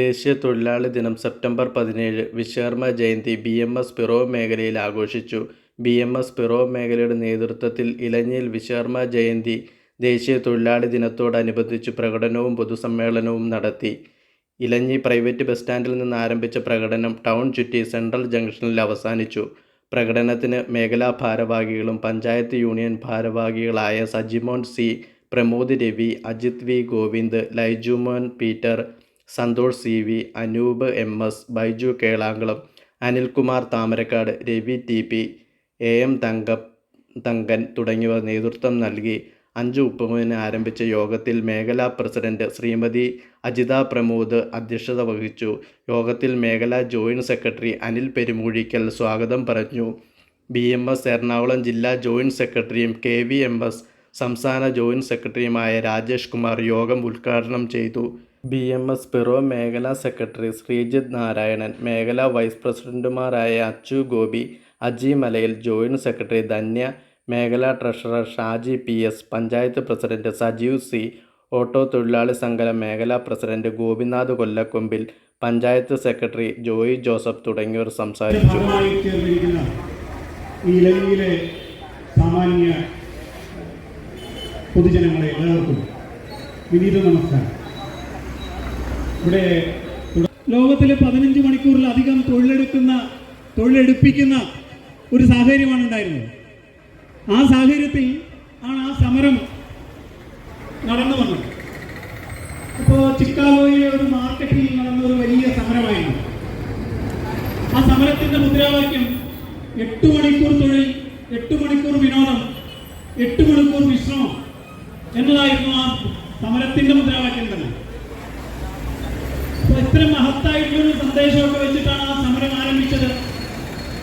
ദേശീയ തൊഴിലാളി ദിനം സെപ്റ്റംബർ പതിനേഴ് Vishwakarma Jayanti B M S പിറോ മേഖലയിൽ ആഘോഷിച്ചു. ബി എം എസ് പിറോ മേഖലയുടെ നേതൃത്വത്തിൽ ഇലഞ്ഞിൽ വിശ്വകർമ്മ ജയന്തി ദേശീയ തൊഴിലാളി ദിനത്തോടനുബന്ധിച്ച് പ്രകടനവും പൊതുസമ്മേളനവും നടത്തി. ഇലഞ്ഞി പ്രൈവറ്റ് ബസ് സ്റ്റാൻഡിൽ നിന്ന് ആരംഭിച്ച പ്രകടനം ടൗൺ ചുറ്റി സെൻട്രൽ ജംഗ്ഷനിൽ അവസാനിച്ചു. പ്രകടനത്തിന് മേഖലാ ഭാരവാഹികളും പഞ്ചായത്ത് യൂണിയൻ ഭാരവാഹികളായ Sajimon C, Pramod Ravi, Ajith V Govind, Laijumon Peter, Santhosh C. V, Anoop M. S, Baiju Kelankulam Anilkumar Thamarakkad, Ravi T. P, A. M. Thanka Thankan തുടങ്ങിയവർ നേതൃത്വം നൽകി. അഞ്ച് മുപ്പതിന് ആരംഭിച്ച യോഗത്തിൽ മേഖലാ പ്രസിഡന്റ് ശ്രീമതി അജിത പ്രമോദ് അധ്യക്ഷത വഹിച്ചു. യോഗത്തിൽ മേഖലാ ജോയിന്റ് സെക്രട്ടറി അനിൽ പെരുമൂഴിക്കൽ സ്വാഗതം പറഞ്ഞു. ബി. എം. എസ്. എറണാകുളം ജില്ലാ ജോയിന്റ് സെക്രട്ടറിയും കെ. വി. എം. എസ്. സംസ്ഥാന ജോയിന്റ് സെക്രട്ടറിയുമായ രാജേഷ് കുമാർ യോഗം ഉദ്ഘാടനം ചെയ്തു. ബി എം എസ് പിറവം മേഖലാ സെക്രട്ടറി ശ്രീജിത്ത് നാരായണൻ, മേഖലാ വൈസ് പ്രസിഡന്റുമാരായ അച്ചു ഗോപി, അജി മലയിൽ, ജോയിന്റ് സെക്രട്ടറി ധന്യ, മേഖലാ treasurer Shaji P S, panchayat president Sajeev C, auto തൊഴിലാളി സംഘം മേഖലാ president Gopinath Kollakkombil, panchayat secretary Joy Joseph തുടങ്ങിയവർ സംസാരിച്ചു. സാമാന്യ പൊതുജനങ്ങളെ എല്ലാവർക്കും വിനീത നമസ്കാരം ഇവിടെ ലോകത്തിലെ പതിനഞ്ച് മണിക്കൂറിലധികം തൊഴിലെടുക്കുന്ന തൊഴിലെടുപ്പിക്കുന്ന ഒരു സാഹചര്യമാണ് ഉണ്ടായിരുന്നത്. ആ സാഹചര്യത്തിൽ ആണ് ആ സമരം നടന്നു വന്നത്. അപ്പോൾ ചിക്കാഗോയിലെ ഒരു മാർക്കറ്റിൽ നടന്ന ഒരു വലിയ സമരമായിരുന്നു. ആ സമരത്തിന്റെ മുദ്രാവാക്യം എട്ട് മണിക്കൂർ തൊഴിൽ എട്ട് മണിക്കൂർ വിനോദം എട്ട് മണിക്കൂർ വിശ്രമം എന്നതായിരുന്നു ആ സമരത്തിന്റെ മുദ്രാവാക്യം തന്നെ. അപ്പൊ ഇത്ര മഹത്തായിട്ടുള്ളൊരു സന്ദേശമൊക്കെ വെച്ചിട്ടാണ് ആ സമരം ആരംഭിച്ചത്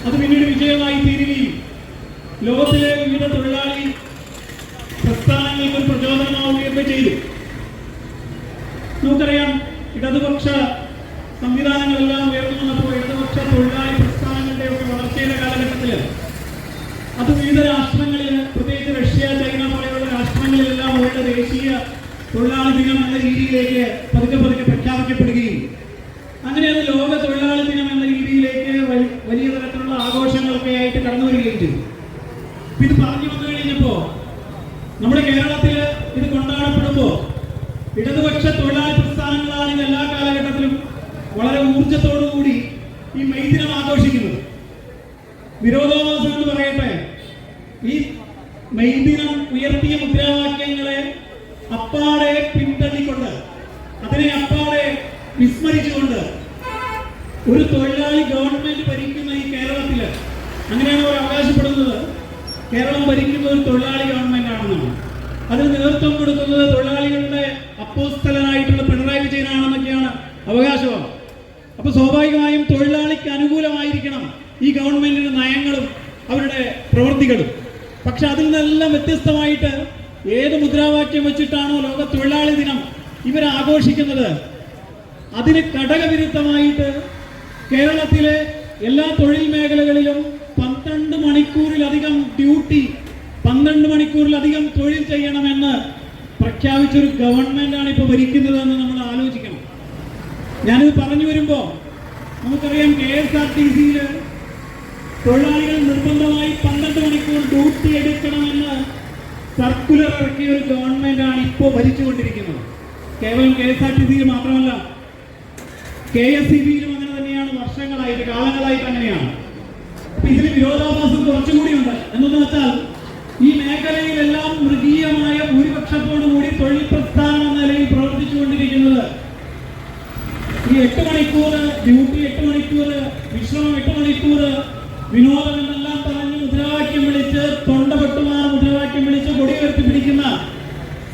അത് പിന്നീട് വിജയമായി തീരുകയും ലോകത്തിലെ വിവിധ തൊഴിലാളി പ്രസ്ഥാനങ്ങൾക്ക് ഒരു പ്രചോദനമാവുകയൊക്കെ ചെയ്തു നമുക്കറിയാം ഇടതുപക്ഷ സംവിധാനങ്ങളെല്ലാം ഉയർന്നു വന്നപ്പോൾ ഇടതുപക്ഷ തൊഴിലാളി പ്രസ്ഥാനങ്ങളുടെ ഒക്കെ വളർച്ചയുടെ കാലഘട്ടത്തിൽ അത് വിവിധ രാഷ്ട്രങ്ങളിൽ പ്രത്യേകിച്ച് റഷ്യ ചൈന പോലെയുള്ള രാഷ്ട്രങ്ങളിലെല്ലാം അവരുടെ ദേശീയ തൊഴിലാളി ദിനം എന്ന രീതിയിലേക്ക് പതുക്കെ പതുക്കെ പ്രഖ്യാപിക്കപ്പെടുകയും അങ്ങനെ അത് ലോക തൊഴിലാളി ദിനം എന്ന രീതിയിലേക്ക് വലി- വലിയ തരത്തിലുള്ള ആഘോഷങ്ങളൊക്കെ ആയിട്ട് കടന്നു വരികയും ചെയ്തു അപ്പൊ ഇത് പറഞ്ഞു വന്നു കഴിഞ്ഞപ്പോ നമ്മുടെ കേരളത്തിൽ ഇത് കൊണ്ടാടപ്പെടുമ്പോൾ ഇടതുപക്ഷ തൊഴിലാളി പ്രസ്ഥാനങ്ങളാണ് എല്ലാ കാലഘട്ടത്തിലും വളരെ ഊർജത്തോടുകൂടി ഈ മെയ് ദിനം ആഘോഷിക്കുന്നത്. വിരോധാഭാസം എന്ന് പറയട്ടെ. ഈ മെയ് ദിനം ഉയർത്തിയ മുദ്രാവാക്യങ്ങളെ അപ്പാടെ പിന്തള്ളിക്കൊണ്ട് അതിനെ അപ്പാടെ വിസ്മരിച്ചുകൊണ്ട് ഒരു തൊഴിലാളി ഗവൺമെന്റ് ഭരിക്കുന്ന ഈ കേരളത്തിൽ അങ്ങനെയാണ് അവർ അവകാശപ്പെടുന്നത്. കേരളം ഭരിക്കുന്ന ഒരു തൊഴിലാളി ഗവൺമെന്റ് അതിന് നേതൃത്വം കൊടുക്കുന്നത് തൊഴിലാളികളുടെ അപ്പോസ്തലനായിട്ടുള്ള പിണറായി വിജയനാണെന്നൊക്കെയാണ് അവകാശവാദം. അപ്പൊ സ്വാഭാവികമായും തൊഴിലാളിക്ക് അനുകൂലമായിരിക്കണം ഈ ഗവൺമെന്റിന്റെ നയങ്ങളും അവരുടെ പ്രവൃത്തികളും. പക്ഷെ അതിൽ നിന്നെല്ലാം വ്യത്യസ്തമായിട്ട് ഏത് മുദ്രാവാക്യം വെച്ചിട്ടാണോ ലോക തൊഴിലാളി ദിനം ഇവർ ആഘോഷിക്കുന്നത് അതിന് ഘടകവിരുദ്ധമായിട്ട് കേരളത്തിലെ എല്ലാ തൊഴിൽ മേഖലകളിലും പന്ത്രണ്ട് മണിക്കൂറിലധികം ഡ്യൂട്ടി പന്ത്രണ്ട് മണിക്കൂറിലധികം തൊഴിൽ ചെയ്യണമെന്ന് പ്രഖ്യാപിച്ചൊരു ഗവൺമെന്റാണ് ഇപ്പോൾ ഭരിക്കുന്നതെന്ന് നമ്മൾ ആലോചിക്കണം. ഞാനിത് പറഞ്ഞു വരുമ്പോൾ നമുക്കറിയാം കെ എസ് ആർ ടി സിയിൽ തൊഴിലാളികൾ നിർബന്ധമായി പന്ത്രണ്ട് മണിക്കൂർ ഡ്യൂട്ടി എടുക്കണമെന്ന് സർക്കുലർ ഇറക്കിയ ഒരു ഗവൺമെന്റാണ് ഇപ്പോൾ ഭരിച്ചുകൊണ്ടിരിക്കുന്നത്. കേവലം കെ എസ് ആർ ടി സിയിൽ മാത്രമല്ല കെ എസ് സി ബിയിലും അങ്ങനെ തന്നെയാണ് വർഷങ്ങളായിട്ട് കാലങ്ങളായിട്ട് അങ്ങനെയാണ്. ഇതിന് വിരോധാഭാസം കുറച്ചുകൂടി ഉണ്ട്. എന്തെന്ന് വെച്ചാൽ ഈ മേഖലയിലെല്ലാം മൃഗീയമായ ഭൂരിപക്ഷത്തോടുകൂടി തൊഴിൽ പ്രസ്ഥാനം എന്ന നിലയിൽ പ്രവർത്തിച്ചുകൊണ്ടിരിക്കുന്നത്. ഈ എട്ട് മണിക്കൂർ ഡ്യൂട്ടി എട്ട് മണിക്കൂർ വിശ്രമം എട്ട് മണിക്കൂർ വിനോദം എന്നെല്ലാം പറഞ്ഞ് മുദ്രാവാക്യം വിളിച്ച് തൊണ്ട പെട്ടുമാർ മുദ്രാവാക്യം വിളിച്ച് കൊടി ഉയർത്തി പിടിക്കുന്ന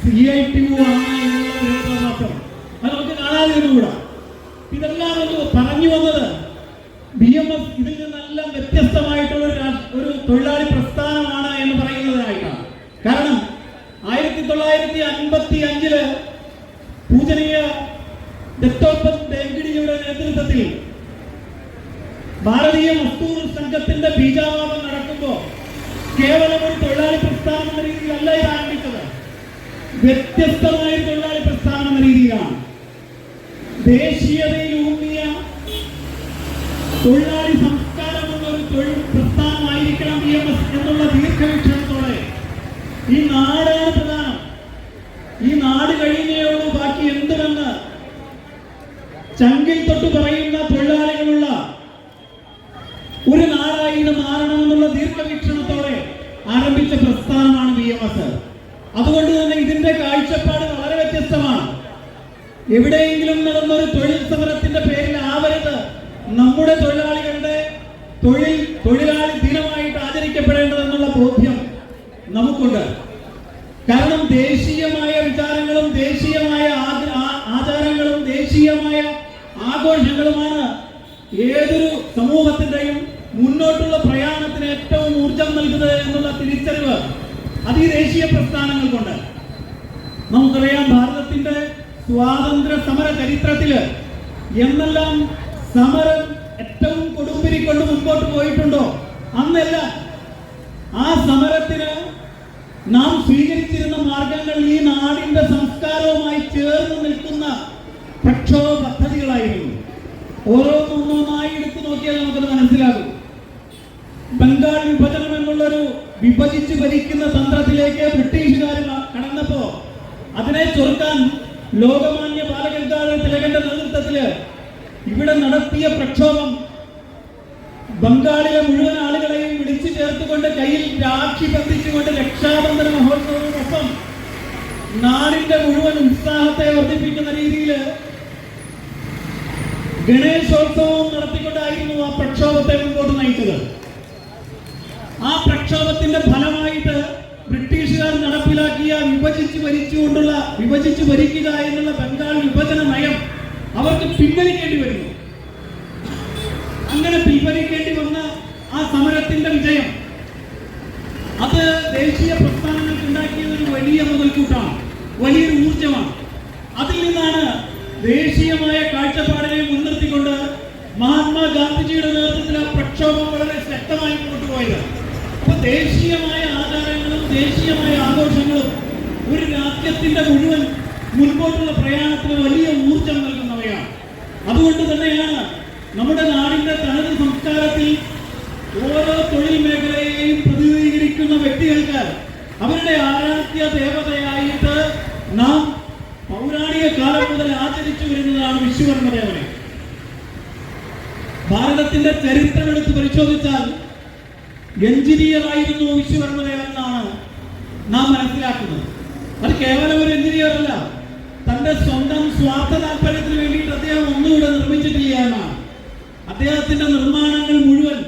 സി ഐ ടി അത് നമുക്ക് കാണാതെ ഇതെല്ലാം ഒന്ന് പറഞ്ഞു വന്നത് ബി എം എസ് ഇതിൽ നിന്നെല്ലാം വ്യത്യസ്തമായിട്ടുള്ള ഒരു തൊഴിലാളി പ്രസ്ഥാനമാണ് എന്ന് പറയുന്നതിനായിട്ടാണ് കാരണം ആയിരത്തി തൊള്ളായിരത്തി അൻപത്തി അഞ്ചിൽ പൂജനീയ ഡെങ്കിഡിയുടെ നേതൃത്വത്തിൽ ഭാരതീയ മസ്തൂർ സംഘത്തിന്റെ ബീജാവാദം നടക്കുമ്പോൾ കേവലം ഒരു തൊഴിലാളി പ്രസ്ഥാനം എന്ന രീതിയിലല്ല ഇത് ആരംഭിച്ചത്. വ്യത്യസ്തമായ തൊഴിലാളി പ്രസ്ഥാനം എന്ന രീതിയിലാണ്. ദേശീയതയിലൂന്നിയ തൊഴിലാളി സംസ്കാരമുള്ള ഒരു തൊഴിൽ പ്രസ്ഥാനമായിരിക്കണം എന്നുള്ള ദീർഘവീക്ഷണത്തോടെ ഈ നാടാണ് പ്രധാനം ഈ നാട് കഴിഞ്ഞേയുള്ളൂ ബാക്കി എന്തുമെന്ന് ചങ്കിൽ തൊട്ട് പറയുന്ന തൊഴിലാളികളുള്ള ഒരു നാടായി ഇത് മാറണമെന്നുള്ള ദീർഘവീക്ഷണത്തോടെ ആരംഭിച്ച പ്രസ്ഥാനമാണ് ബി എം എസ് അതുകൊണ്ട് തന്നെ ഇതിന്റെ കാഴ്ചപ്പാട് വളരെ വ്യത്യസ്തമാണ് എവിടെയെങ്കിലും നടന്ന ഒരു തൊഴിൽ സമരത്തിന്റെ പേരിൽ ആവരുത്. നമ്മുടെ തൊഴിലാളികളുടെ തൊഴിൽ തൊഴിലാളി ദിനമായിട്ട് ആചരിക്കപ്പെടേണ്ടതെന്നുള്ള ബോധ്യം നമുക്കുണ്ട്. കാരണം ദേശീയമായ വിചാരങ്ങളും ദേശീയമായ ആച- ആചാരങ്ങളും ദേശീയമായ ആഘോഷങ്ങളുമാണ് ഏതൊരു സമൂഹത്തിന്റെയും മുന്നോട്ടുള്ള പ്രയാണത്തിന് ഏറ്റവും ഊർജം നൽകുന്നത് എന്നുള്ള തിരിച്ചറിവ് അത് ദേശീയ പ്രസ്ഥാനങ്ങൾ കൊണ്ട് നമുക്കറിയാം ഭാരതത്തിന്റെ സ്വാതന്ത്ര്യ സമര ചരിത്രത്തിൽ എന്നെല്ലാം സമരം ഏറ്റവും കൊടുമ്പിരിക്കൊണ്ട് മുമ്പോട്ട് പോയിട്ടുണ്ടോ? അന്നല്ല. ആ സമരത്തിന് നാം സ്വീകരിച്ചിരുന്ന മാർഗങ്ങൾ ഈ നാടിന്റെ സംസ്കാരവുമായി ചേർന്ന് നിൽക്കുന്ന പ്രക്ഷോഭ പദ്ധതികളായിരുന്നു. ഓരോന്നൊന്നൊന്നായി എടുത്തു നോക്കിയാൽ നമുക്കത് മനസ്സിലാകും. ബംഗാൾ വിഭജനം എന്നുള്ളൊരു വിഭജിച്ച് ഭരിക്കുന്ന തന്ത്രത്തിലേക്ക് ബ്രിട്ടീഷുകാർ കടന്നപ്പോ അതിനെ ചൊറുക്കാൻ ലോകമാന്യ ബാലഗംഗാധര തിലകന്റെ നേതൃത്വത്തിൽ ഇവിടെ നടത്തിയ പ്രക്ഷോഭം ബംഗാളിലെ മുഴുവൻ ആളുകളെയും വിളിച്ചു ചേർത്തുകൊണ്ട് കയ്യിൽ രാഖി ബന്ധിച്ചുകൊണ്ട് രക്ഷാബന്ധന മഹോത്സവത്തോടൊപ്പം നാടിന്റെ മുഴുവൻ ഉത്സാഹത്തെ വർദ്ധിപ്പിക്കുന്ന രീതിയിൽ ഗണേശോത്സവവും നടത്തിക്കൊണ്ടായിരുന്നു ആ പ്രക്ഷോഭത്തെ മുമ്പോട്ട് നയിച്ചത്. ആ പ്രക്ഷോഭത്തിന്റെ ഫലമായിട്ട് നടപ്പിലാക്കിയ വിഭജിച്ച് ഭരിച്ചുകൊണ്ടുള്ള വിഭജിച്ച് ഭരിക്കുക എന്നുള്ള ബംഗാൾ വിഭജന നയം അവർക്ക് പിൻവലിക്കേണ്ടി വരുന്നു. അങ്ങനെ പിൻവലിക്കേണ്ടി വന്ന ആ സമരത്തിന്റെ വിജയം അത് ദേശീയ പ്രസ്ഥാനങ്ങൾക്ക് ഉണ്ടാക്കിയത് ഒരു വലിയ മുതൽക്കൂട്ടാണ് വലിയൊരു ഊർജമാണ് അതിൽ നിന്നാണ് ദേശീയമായ കാഴ്ചപ്പാടിനെ മുൻനിർത്തിക്കൊണ്ട് മഹാത്മാഗാന്ധിജിയുടെ നേതൃത്വത്തിൽ ആ പ്രക്ഷോഭം വളരെ ശക്തമായി മുന്നോട്ട് പോയത്. ദേശീയമായ ആചാരങ്ങളും ദേശീയമായ ആഘോഷങ്ങളും ഒരു രാജ്യത്തിന്റെ മുഴുവൻ മുൻപോട്ടുള്ള പ്രയാണത്തിന് വലിയ ഊർജം നൽകുന്നവയാണ്. അതുകൊണ്ട് തന്നെയാണ് നമ്മുടെ നാടിന്റെ തനത് സംസ്കാരത്തിൽ ഓരോ തൊഴിൽ മേഖലയെയും പ്രതിനിധീകരിക്കുന്ന വ്യക്തികൾക്ക് അവരുടെ ആരാധ്യ ദേവതയായിട്ട് നാം പൗരാണിക കാലം മുതൽ ആചരിച്ചു വരുന്നതാണ് വിശ്വകർമ്മദേവനെ. ഭാരതത്തിന്റെ ചരിത്രം എടുത്ത് പരിശോധിച്ചാൽ എഞ്ചിനീയർ ആയിരുന്നു എന്നാണ് നാം മനസ്സിലാക്കുന്നത്. അത് കേവലം ഒരു എഞ്ചിനീയർ അല്ല. തന്റെ സ്വന്തം സ്വാർത്ഥ താല്പര്യത്തിന് വേണ്ടിയിട്ട് അദ്ദേഹം ഒന്നുകൂടെ നിർമ്മിച്ചിട്ടില്ല എന്നാണ് അദ്ദേഹത്തിന്റെ നിർമ്മാണങ്ങൾ മുഴുവൻ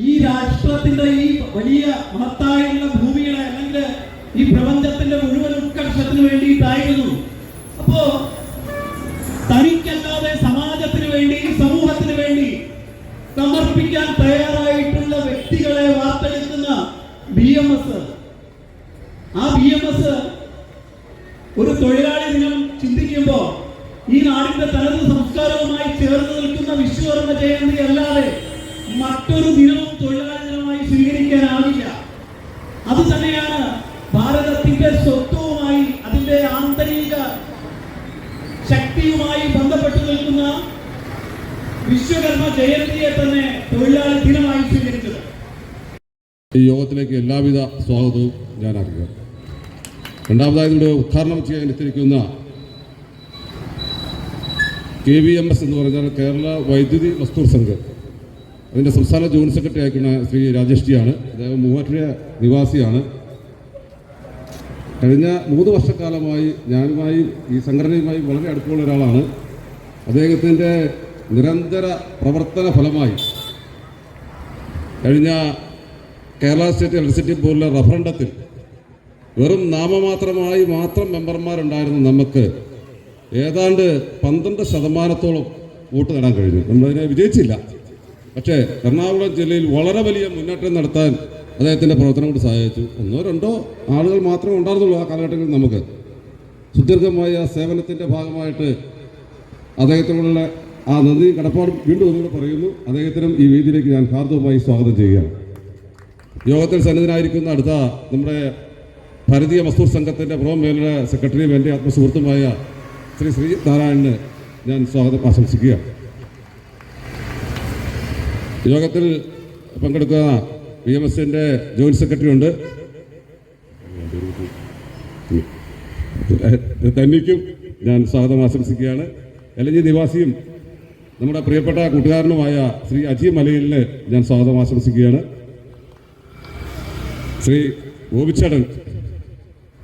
ഈ രാഷ്ട്രത്തിന്റെ ഈ വലിയ മഹത്തായുള്ള ഭൂമിയുടെ അല്ലെങ്കിൽ ഈ പ്രപഞ്ചത്തിന്റെ മുഴുവൻ ഉത്കർഷത്തിന് വേണ്ടിയിട്ടായിരുന്നു. അപ്പോ തനിക്കല്ലാതെ സമാജത്തിന് വേണ്ടി സമൂഹത്തിന് വേണ്ടി സമർപ്പിക്കാൻ വാർത്തെടുക്കുന്ന ബി എം എസ് ആ ബി എം എസ് ഒരു തൊഴിലാളി ദിനം ചിന്തിക്കുമ്പോൾ ഈ നാടിന്റെ തനത് സംസ്കാരവുമായി ചേർന്ന് നിൽക്കുന്ന വിശ്വകർമ്മ ജയന്തി അല്ലാതെ മറ്റൊരു ദിനവും തൊഴിലാളി ദിനമായി സ്വീകരിക്കാനാവില്ല. അത് തന്നെയാണ് ഭാരതത്തിന്റെ സ്വത്വവുമായി അതിന്റെ ആന്തരിക ശക്തിയുമായി ബന്ധപ്പെട്ടു നിൽക്കുന്ന വിശ്വകർമ്മ ജയന്തിയെ തന്നെ തൊഴിലാളി ദിനമായി സ്വീകരിച്ചത് ഈ യോഗത്തിലേക്ക് എല്ലാവിധ സ്വാഗതവും ഞാൻ അറിയാം രണ്ടാമതായി ഇവിടെ ഉദ്ഘാടനം ചെയ്യാൻ എത്തിയിരിക്കുന്ന കെ വി എം എസ് എന്ന് പറഞ്ഞാൽ കേരള വൈദ്യുതി വസ്തു സംഘം. അതിന്റെ സംസ്ഥാന ജോയിന്റ് സെക്രട്ടറി ആയിരിക്കുന്ന ശ്രീ രാജേഷ് ജിയാണ്. അദ്ദേഹം മൂവാറ്റുപുഴ നിവാസിയാണ്. കഴിഞ്ഞ മൂന്ന് വർഷക്കാലമായി ഞാനുമായി ഈ സംഘടനയുമായി വളരെ അടുപ്പമുള്ള ഒരാളാണ്. അദ്ദേഹത്തിന്റെ നിരന്തര പ്രവർത്തന ഫലമായി കഴിഞ്ഞ കേരള സ്റ്റേറ്റ് ഇലക്ട്രിസിറ്റി ബോർഡിലെ റഫറണ്ടത്തിൽ വെറും നാമമാത്രമായി മാത്രം മെമ്പർമാരുണ്ടായിരുന്ന നമുക്ക് ഏതാണ്ട് പന്ത്രണ്ട് ശതമാനത്തോളം വോട്ട് നേടാൻ കഴിഞ്ഞു. നമ്മളതിനെ വിജയിച്ചില്ല. പക്ഷേ എറണാകുളം ജില്ലയിൽ വളരെ വലിയ മുന്നേറ്റം നടത്താൻ അദ്ദേഹത്തിന്റെ പ്രവർത്തനം കൊണ്ട് സഹായിച്ചു. ഒന്നോ രണ്ടോ ആളുകൾ മാത്രമേ ഉണ്ടായിരുന്നുള്ളൂ ആ കാലഘട്ടങ്ങളിൽ നമുക്ക്. സുദീർഘമായ സേവനത്തിന്റെ ഭാഗമായിട്ട് അദ്ദേഹത്തിനുള്ള ആ നന്ദി കടപ്പാടും വീണ്ടും ഒന്നുകൂടെ പറയുന്നു. അദ്ദേഹത്തിനും ഈ വേദിയിലേക്ക് ഞാൻ ഹാർദവമായി സ്വാഗതം ചെയ്യുകയാണ്. യോഗത്തിൽ സന്നിധനായിരിക്കുന്ന അടുത്ത നമ്മുടെ ഭാരതീയ മസ്തൂർ സംഘത്തിന്റെ പ്രോം മേഖല സെക്രട്ടറിയും എന്റെ ആത്മസുഹൃത്തുമായ ശ്രീ ശ്രീ നാരായണന് ഞാൻ സ്വാഗതം ആശംസിക്കുകയാണ് യോഗത്തിൽ പങ്കെടുക്കുന്ന വി എം എസിന്റെ ജോയിന്റ് സെക്രട്ടറി ഉണ്ട്. തന്നിക്കും ഞാൻ സ്വാഗതം ആശംസിക്കുകയാണ്. എലഞ്ഞി നിവാസിയും നമ്മുടെ പ്രിയപ്പെട്ട കൂട്ടുകാരനുമായ ശ്രീ അജി മലയിലിന് ഞാൻ സ്വാഗതം ആശംസിക്കുകയാണ്. ശ്രീ ഗോപിച്ചേട്ടൻ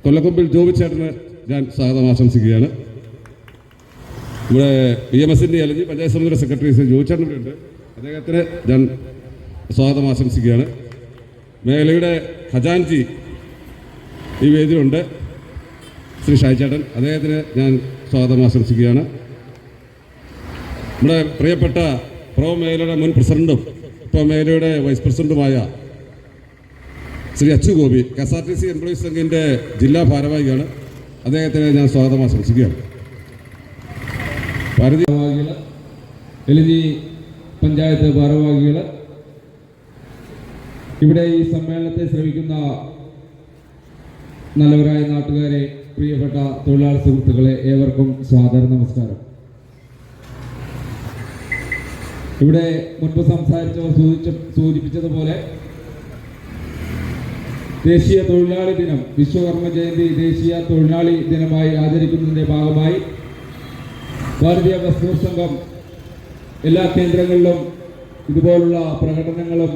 കൊല്ലക്കൊമ്പിൽ ജോബിച്ചേട്ടന് ഞാൻ സ്വാഗതം ആശംസിക്കുകയാണ്. ഇവിടെ ബി എം എസിന്റെ അല്ലെങ്കിൽ പഞ്ചായത്ത് സമിതിയുടെ സെക്രട്ടറി ശ്രീ ജോബിച്ചേട്ടൻ ഉണ്ട്. അദ്ദേഹത്തിന് ഞാൻ സ്വാഗതം ആശംസിക്കുകയാണ്. മേഖലയുടെ ഖജാൻജി ഈ വേദിയിലുണ്ട്. ശ്രീ ഷായിച്ചേട്ടൻ അദ്ദേഹത്തിന് ഞാൻ സ്വാഗതം ആശംസിക്കുകയാണ്. നമ്മുടെ പ്രിയപ്പെട്ട പ്രോ മേഖലയുടെ മുൻ പ്രസിഡന്റും പ്രോ മേഖലയുടെ വൈസ് പ്രസിഡന്റുമായ Shri Achu Gopi S R T C employees സംഘിന്റെ ജില്ലാ ഭാരവാഹിയാണ്. അദ്ദേഹത്തിന് ഞാൻ സ്വാഗതം ആശംസിക്കുകയാണ്. പരിധി ഭാരവാഹികൾ എലിജി പഞ്ചായത്ത് ഭാരവാഹികൾ ഇവിടെ ഈ സമ്മേളനത്തെ ശ്രമിക്കുന്ന നല്ലവരായ നാട്ടുകാരെ പ്രിയപ്പെട്ട തൊഴിലാളി സുഹൃത്തുക്കളെ ഏവർക്കും സ്വാഗത നമസ്കാരം. ഇവിടെ മുൻപ് സംസാരിച്ചവർ സൂചിപ്പിച്ചതുപോലെ ദേശീയ തൊഴിലാളി ദിനം വിശ്വകർമ്മ ജയന്തി ദേശീയ തൊഴിലാളി ദിനമായി ആചരിക്കുന്നതിന്റെ ഭാഗമായി ഭാരതീയ വസ്തു സംഘം എല്ലാ കേന്ദ്രങ്ങളിലും ഇതുപോലുള്ള പ്രകടനങ്ങളും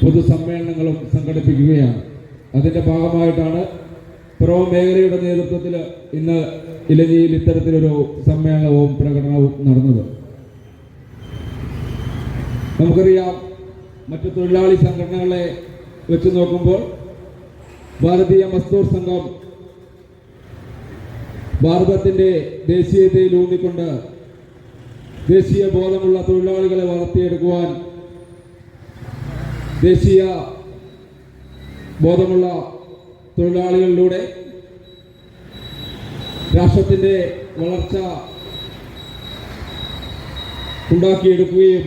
പൊതുസമ്മേളനങ്ങളും സംഘടിപ്പിക്കുകയാണ്. അതിന്റെ ഭാഗമായിട്ടാണ് പ്രോ മേഖലയുടെ നേതൃത്വത്തിൽ ഇന്ന് ഇലഞ്ഞിയിൽ ഇത്തരത്തിലൊരു സമ്മേളനവും പ്രകടനവും നടന്നത്. നമുക്കറിയാം മറ്റു തൊഴിലാളി സംഘടനകളെ വെച്ച് നോക്കുമ്പോൾ ഭാരതീയ മസ്തൂർ സംഘം ഭാരതത്തിന്റെ ദേശീയതയിൽ ഊന്നിക്കൊണ്ട് ദേശീയ ബോധമുള്ള തൊഴിലാളികളെ വളർത്തിയെടുക്കുവാൻ ദേശീയ ബോധമുള്ള തൊഴിലാളികളിലൂടെ രാഷ്ട്രത്തിന്റെ വളർച്ച ഉണ്ടാക്കിയെടുക്കുകയും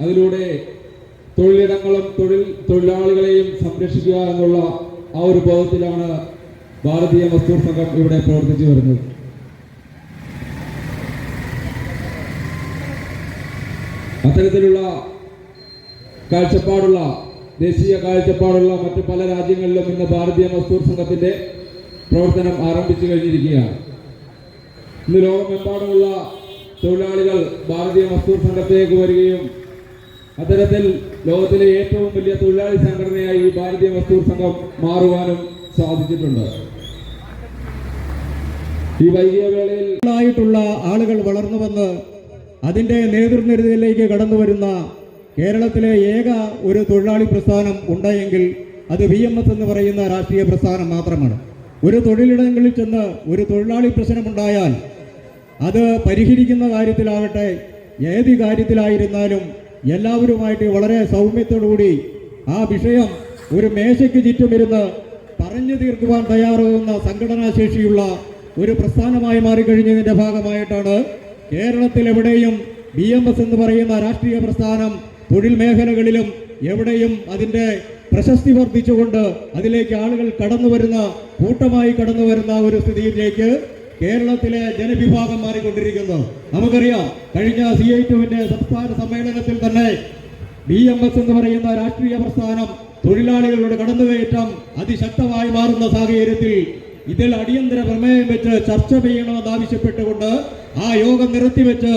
അതിലൂടെ തൊഴിലിടങ്ങളും തൊഴിൽ തൊഴിലാളികളെയും സംരക്ഷിക്കുക എന്നുള്ള ആ ഒരു ബോധത്തിലാണ് ഭാരതീയ മസ്ദൂർ സംഘം ഇവിടെ പ്രവർത്തിച്ചു വരുന്നത്. അത്തരത്തിലുള്ള കാഴ്ചപ്പാടുള്ള ദേശീയ കാഴ്ചപ്പാടുള്ള മറ്റ് പല രാജ്യങ്ങളിലും ഇന്ന് ഭാരതീയ മസ്ദൂർ സംഘത്തിന്റെ പ്രവർത്തനം ആരംഭിച്ചു കഴിഞ്ഞിരിക്കുകയാണ്. ഇന്ന് ലോകമെമ്പാടുമുള്ള തൊഴിലാളികൾ ഭാരതീയ മസ്ദൂർ സംഘത്തിലേക്ക് വരികയും അത്തരത്തിൽ ലോകത്തിലെ ഏറ്റവും വലിയ തൊഴിലാളി സംഘടനയായി ഭാരതീയ മസ്ദൂർ സംഘം മാറുവാനും സാധിച്ചിട്ടുണ്ട്. ഈ വൈകിയ വേളയിൽ ആളുകൾ വളർന്നു വന്ന് അതിന്റെ നേതൃനിരയിലേക്ക് കടന്നു വരുന്ന കേരളത്തിലെ ഏക ഒരു തൊഴിലാളി പ്രസ്ഥാനം ഉണ്ടെങ്കിൽ അത് വി എം എസ് എന്ന് പറയുന്ന രാഷ്ട്രീയ പ്രസ്ഥാനം മാത്രമാണ്. ഒരു തൊഴിലിടങ്ങളിൽ ചെന്ന് ഒരു തൊഴിലാളി പ്രശ്നമുണ്ടായാൽ അത് പരിഹരിക്കുന്ന കാര്യത്തിലാകട്ടെ ഏത് കാര്യത്തിലായിരുന്നാലും എല്ലാവരുമായിട്ട് വളരെ സൗമ്യത്തോടുകൂടി ആ വിഷയം ഒരു മേശയ്ക്ക് ചുറ്റുമിരുന്ന് പറഞ്ഞു തീർക്കുവാൻ തയ്യാറാകുന്ന സംഘടനാശേഷിയുള്ള ഒരു പ്രസ്ഥാനമായി മാറിക്കഴിഞ്ഞതിന്റെ ഭാഗമായിട്ടാണ് കേരളത്തിൽ എവിടെയും ബി എം എസ് എന്ന് പറയുന്ന രാഷ്ട്രീയ പ്രസ്ഥാനം തൊഴിൽ മേഖലകളിലും എവിടെയും അതിന്റെ പ്രശസ്തി വർദ്ധിച്ചുകൊണ്ട് അതിലേക്ക് ആളുകൾ കടന്നു വരുന്ന കൂട്ടമായി കടന്നു വരുന്ന ഒരു സ്ഥിതിയിലേക്ക് കേരളത്തിലെ ജനവിഭാഗം മാറിക്കൊണ്ടിരിക്കുന്നു. നമുക്കറിയാം കഴിഞ്ഞ സി ഐ ടുവിന്റെ സംസ്ഥാന സമ്മേളനത്തിൽ തന്നെ ബി എം എസ് എന്ന് പറയുന്ന രാഷ്ട്രീയ പ്രസ്ഥാനം തൊഴിലാളികളുടെ കടന്നുകയറ്റം അതിശക്തമായി മാറുന്ന സാഹചര്യത്തിൽ ഇതിൽ അടിയന്തര പ്രമേയം വെച്ച് ചർച്ച ചെയ്യണമെന്ന് ആവശ്യപ്പെട്ടുകൊണ്ട് ആ യോഗം നിർത്തിവെച്ച്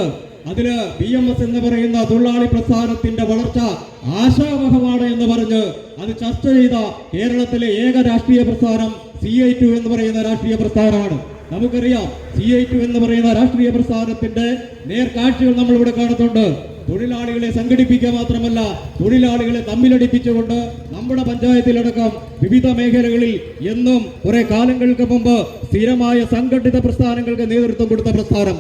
അതിൽ ബി എം എസ് എന്ന് പറയുന്ന തൊഴിലാളി പ്രസ്ഥാനത്തിന്റെ വളർച്ച ആശാവഹമാണ് എന്ന് പറഞ്ഞ് അത് ചർച്ച ചെയ്ത കേരളത്തിലെ ഏക രാഷ്ട്രീയ പ്രസ്ഥാനം സി ഐ ടു എന്ന് പറയുന്ന രാഷ്ട്രീയ പ്രസ്ഥാനമാണ്. നമുക്കറിയാം സി ഐ ടു എന്ന് പറയുന്ന രാഷ്ട്രീയ പ്രസ്ഥാനത്തിന്റെ നേർക്കാഴ്ചകൾ നമ്മൾ ഇവിടെ കാണുന്നുണ്ട്. തൊഴിലാളികളെ സംഘടിപ്പിക്കുക മാത്രമല്ല തൊഴിലാളികളെ തമ്മിലടിപ്പിച്ചുകൊണ്ട് നമ്മുടെ പഞ്ചായത്തിലടക്കം വിവിധ മേഖലകളിൽ എന്നും കുറെ കാലങ്ങൾക്ക് മുമ്പ് സ്ഥിരമായ സംഘടിത പ്രസ്ഥാനങ്ങൾക്ക് നേതൃത്വം കൊടുത്ത പ്രസ്ഥാനം.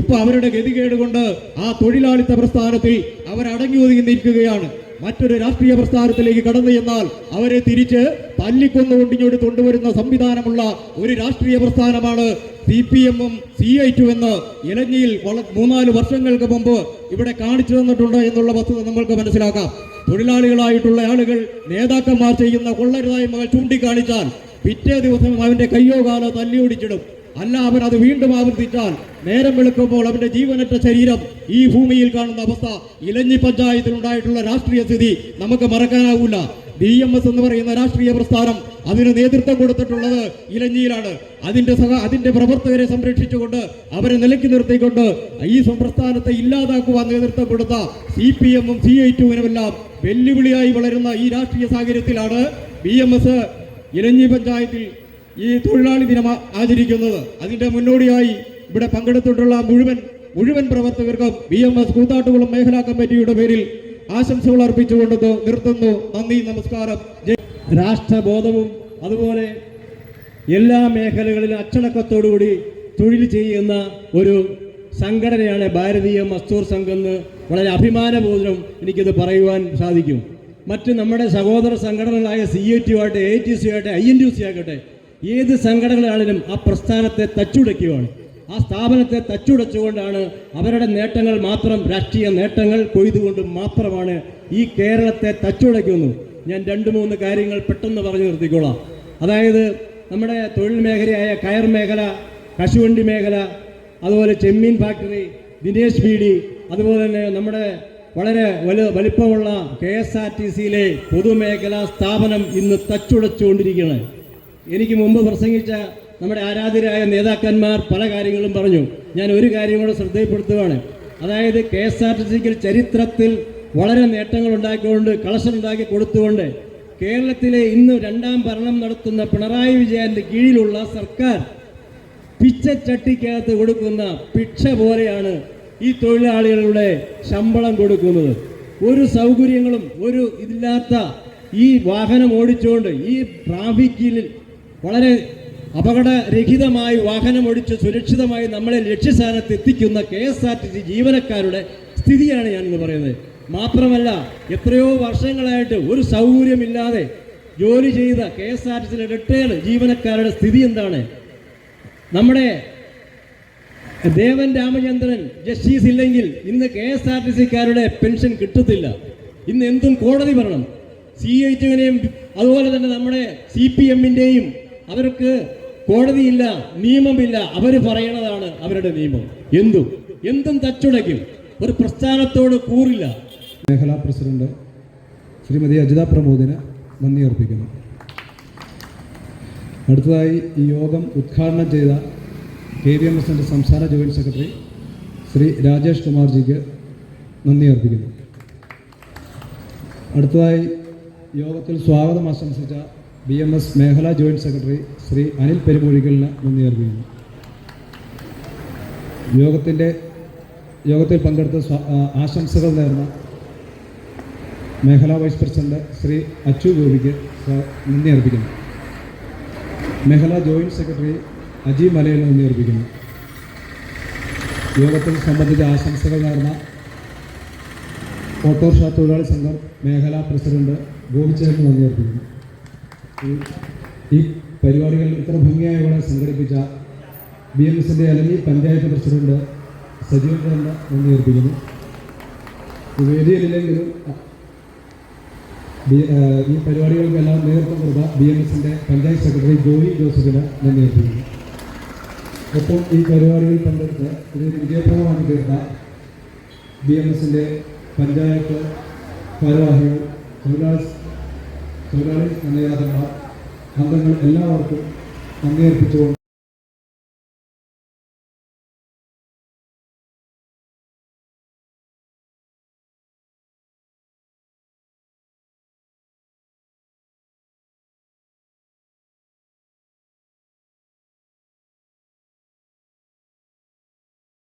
ഇപ്പൊ അവരുടെ ഗതികേട് കൊണ്ട് ആ തൊഴിലാളിത്ത പ്രസ്ഥാനത്തിൽ അവരടങ്ങി ഒതുങ്ങി നിൽക്കുകയാണ്. മറ്റൊരു രാഷ്ട്രീയ പ്രസ്ഥാനത്തിലേക്ക് കടന്നു ചെന്നാൽ അവരെ തിരിച്ച് തല്ലിക്കൊന്നു ഇങ്ങോട്ട് കൊണ്ടുവരുന്ന സംവിധാനമുള്ള ഒരു രാഷ്ട്രീയ പ്രസ്ഥാനമാണ് സി പി എമ്മും സി ഐ ടു എന്ന് ഇലഞ്ഞിയിൽ മൂന്നാൽ വർഷങ്ങൾക്ക് മുമ്പ് ഇവിടെ കാണിച്ചു തന്നിട്ടുണ്ട് എന്നുള്ള വസ്തുത നമ്മൾക്ക് മനസ്സിലാക്കാം. തൊഴിലാളികളായിട്ടുള്ള ആളുകൾ നേതാക്കന്മാർ ചെയ്യുന്ന കൊള്ളരുതായ്മകൾ ചൂണ്ടിക്കാണിച്ചാൽ പിറ്റേ ദിവസം അവന്റെ കയ്യോ കാലോ തല്ലിയൊടിച്ചിടും. അല്ല അവൻ അത് വീണ്ടും ആവർത്തിച്ചാൽ നേരം വെളുക്കുമ്പോൾ അവന്റെ ജീവനറ്റ ശരീരം ഈ ഭൂമിയിൽ കാണുന്ന അവസ്ഥ ഇലഞ്ഞി പഞ്ചായത്തിൽ ഉണ്ടായിട്ടുള്ള രാഷ്ട്രീയ സ്ഥിതി നമുക്ക് മറക്കാനാവില്ല ബി എം എസ് എന്ന് പറയുന്ന രാഷ്ട്രീയ പ്രസ്ഥാനം അതിന് നേതൃത്വം കൊടുത്തിട്ടുള്ളത് ഇലഞ്ഞിയിലാണ്. അതിന്റെ സഹ അതിന്റെ പ്രവർത്തകരെ സംരക്ഷിച്ചുകൊണ്ട് അവരെ നിലയ്ക്ക് നിർത്തിക്കൊണ്ട് ഈ പ്രസ്ഥാനത്തെ ഇല്ലാതാക്കുവാൻ നേതൃത്വം കൊടുത്ത സി പി എമ്മും സി ഐ ടുവിനുമെല്ലാം വെല്ലുവിളിയായി വളരുന്ന ഈ രാഷ്ട്രീയ സാഹചര്യത്തിലാണ് ബി എം എസ് ഇലഞ്ഞി പഞ്ചായത്തിൽ ഈ തൊഴിലാളി ദിനം ആചരിക്കുന്നത്. അതിന്റെ മുന്നോടിയായി ഇവിടെ പങ്കെടുത്തിട്ടുള്ള മുഴുവൻ മുഴുവൻ പ്രവർത്തകർക്കും ബി എം എസ് കൂത്താട്ടുകുളം മേഖലാ കമ്മിറ്റിയുടെ പേരിൽ ആശംസകൾ അർപ്പിച്ചുകൊണ്ട് നിർത്തുന്നു. നന്ദി നമസ്കാരം. രാഷ്ട്രബോധവും അതുപോലെ എല്ലാ മേഖലകളിലും അച്ചടക്കത്തോടുകൂടി തൊഴിൽ ചെയ്യുന്ന ഒരു സംഘടനയാണ് ഭാരതീയ മസ്തൂർ സംഘം എന്ന് വളരെ അഭിമാനബോധനം എനിക്കിത് പറയുവാൻ സാധിക്കും. മറ്റ് നമ്മുടെ സഹോദര സംഘടനകളായ സി എ ടി ആകട്ടെ എ ടി സി ആകട്ടെ ഐ എൻ ടി സി ആകട്ടെ ഏത് സംഘടനകളാണെങ്കിലും ആ പ്രസ്ഥാനത്തെ തച്ചുടയ്ക്കുകയാണ്. ആ സ്ഥാപനത്തെ തച്ചുടച്ചുകൊണ്ടാണ് അവരുടെ നേട്ടങ്ങൾ മാത്രം രാഷ്ട്രീയ നേട്ടങ്ങൾ കൊയ്തുകൊണ്ട് മാത്രമാണ് ഈ കേരളത്തെ തച്ചുടയ്ക്കുന്നു ഞാൻ രണ്ട് മൂന്ന് കാര്യങ്ങൾ പെട്ടെന്ന് പറഞ്ഞു നിർത്തിക്കോളാം. അതായത് നമ്മുടെ തൊഴിൽ മേഖലയായ കയർ മേഖല കശുവണ്ടി മേഖല അതുപോലെ ചെമ്മീൻ ഫാക്ടറി ദിനേശ് ബീഡി അതുപോലെ തന്നെ നമ്മുടെ വളരെ വലു വലിപ്പമുള്ള കെ എസ് ആർ ടി സിയിലെ പൊതുമേഖലാ സ്ഥാപനം ഇന്ന് തച്ചുടച്ചുകൊണ്ടിരിക്കുകയാണ്. എനിക്ക് മുമ്പ് പ്രസംഗിച്ച നമ്മുടെ ആരാധരായ നേതാക്കന്മാർ പല കാര്യങ്ങളും പറഞ്ഞു. ഞാൻ ഒരു കാര്യം കൂടെ ശ്രദ്ധയിൽപ്പെടുത്തുകയാണ് അതായത് കെ എസ് ആർ ടി സിക്ക് ചരിത്രത്തിൽ വളരെ നേട്ടങ്ങൾ ഉണ്ടാക്കിക്കൊണ്ട് കളക്ഷൻ ഉണ്ടാക്കി കൊടുത്തുകൊണ്ട് കേരളത്തിലെ ഇന്ന് രണ്ടാം ഭരണം നടത്തുന്ന പിണറായി വിജയന്റെ കീഴിലുള്ള സർക്കാർ പിച്ചച്ചട്ടിക്കകത്ത് കൊടുക്കുന്ന പിക്ഷ പോലെയാണ് ഈ തൊഴിലാളികളുടെ ശമ്പളം കൊടുക്കുന്നത്. ഒരു സൗകര്യങ്ങളും ഒരു ഇതില്ലാത്ത ഈ വാഹനം ഓടിച്ചുകൊണ്ട് ഈ ട്രാഫിക്കിൽ വളരെ അപകടരഹിതമായി വാഹനം ഓടിച്ച് സുരക്ഷിതമായി നമ്മളെ ലക്ഷ്യസ്ഥാനത്ത് എത്തിക്കുന്ന K S R T C ജീവനക്കാരുടെ സ്ഥിതിയാണ് ഞാനിന്ന് പറയുന്നത്. മാത്രമല്ല എത്രയോ വർഷങ്ങളായിട്ട് ഒരു സൗകര്യമില്ലാതെ ജോലി ചെയ്ത കെ എസ് ആർ ടി സിയിലെ റിട്ടയർഡ് ജീവനക്കാരുടെ സ്ഥിതി എന്താണ്? നമ്മുടെ ദേവൻ രാമചന്ദ്രൻ ജസ്റ്റിസ് ഇല്ലെങ്കിൽ ഇന്ന് കെ എസ് ആർ ടി സിക്കാരുടെ പെൻഷൻ കിട്ടത്തില്ല. ഇന്ന് എന്തും കോടതി പറയണം സി ഐ ടിവിനെയും അതുപോലെ തന്നെ നമ്മുടെ സി പി എമ്മിന്റെയും അവർക്ക് കോടതിയില്ല നിയമമില്ല. അവർ പറയണതാണ് അവരുടെ നിയമം. എന്തു. എന്തും തച്ചുടയ്ക്കും. ഒരു പ്രസ്ഥാനത്തോട് കൂറില്ല. മേഖലാ പ്രസിഡന്റ് ശ്രീമതി അജിത പ്രമോദിന് നന്ദി അർപ്പിക്കുന്നു. അടുത്തതായി ഈ യോഗം ഉദ്ഘാടനം ചെയ്ത കെ വി എം എസിന്റെ സംസ്ഥാന ജോയിന്റ് സെക്രട്ടറി ശ്രീ രാജേഷ് കുമാർജിക്ക് നന്ദി അർപ്പിക്കുന്നു. അടുത്തതായി യോഗത്തിൽ സ്വാഗതം ആശംസിച്ച ബി എം എസ് മേഖലാ ജോയിന്റ് സെക്രട്ടറി ശ്രീ അനിൽ പെരുമൊഴികളിന് നന്ദി അർപ്പിക്കുന്നു യോഗത്തിന്റെ യോഗത്തിൽ പങ്കെടുത്ത ആശംസകൾ നേർന്ന മേഖലാ വൈസ് പ്രസിഡന്റ് ശ്രീ അച്ചു ഗോപിക്ക് നന്ദി അർപ്പിക്കുന്നു. മേഖലാ ജോയിന്റ് സെക്രട്ടറി അജി മലയിൽ നന്ദി അർപ്പിക്കുന്നു. യോഗത്തിൽ സംബന്ധിച്ച ആശംസകൾ നേർന്ന ഓട്ടോറിക്ഷ തൊഴിലാളി സംഘം മേഖലാ പ്രസിഡന്റ് ഗോപിച്ചേട്ടന് നന്ദി അർപ്പിക്കുന്നു. ഈ- പരിപാടികൾ ഇത്ര ഭംഗിയായി ഇവിടെ സംഘടിപ്പിച്ച ബി എം എസിന്റെ അല്ലെങ്കിൽ പഞ്ചായത്ത് പ്രസിഡന്റ് സജീവന് നന്ദി അർപ്പിക്കുന്നു. വേദിയിലില്ലെങ്കിലും ഈ പരിപാടികൾക്കെല്ലാം നേതൃത്വം കൊടുത്ത ബി എം എസിന്റെ പഞ്ചായത്ത് സെക്രട്ടറി ജോയി ജോസഫിന് നന്ദി അർപ്പിക്കുന്നു. ഒപ്പം ഈ പരിപാടിയിൽ പങ്കെടുത്ത് ഇതിന് വിജയപ്രദമാക്കി തീർത്ത ബി എം എസിന്റെ പഞ്ചായത്ത് ഭാരവാഹികൾ തൊഴിലാളി തൊഴിലാളി നേതാക്കന്മാർ അംഗങ്ങൾ എല്ലാവർക്കും നന്ദി അർപ്പിച്ചുകൊണ്ട്